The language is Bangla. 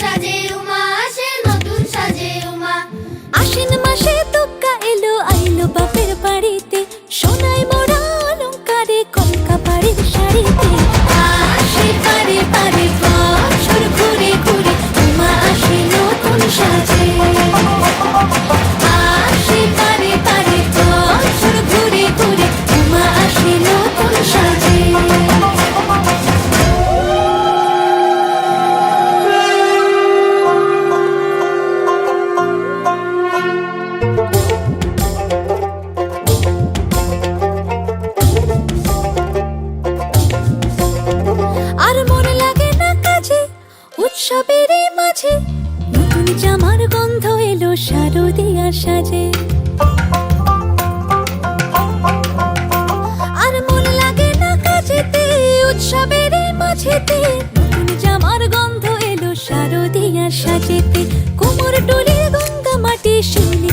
সাজে মাঝে নতুন জামার গন্ধ এলো শারদিয়ার সাজে। আর মন লাগে না কাজেতে, উৎসবেরই মাঝেতে নতুন জামার গন্ধ এলো শারদিয়ার সাজেতে। কোমর ডোলে গঙ্গা মাটি শিলি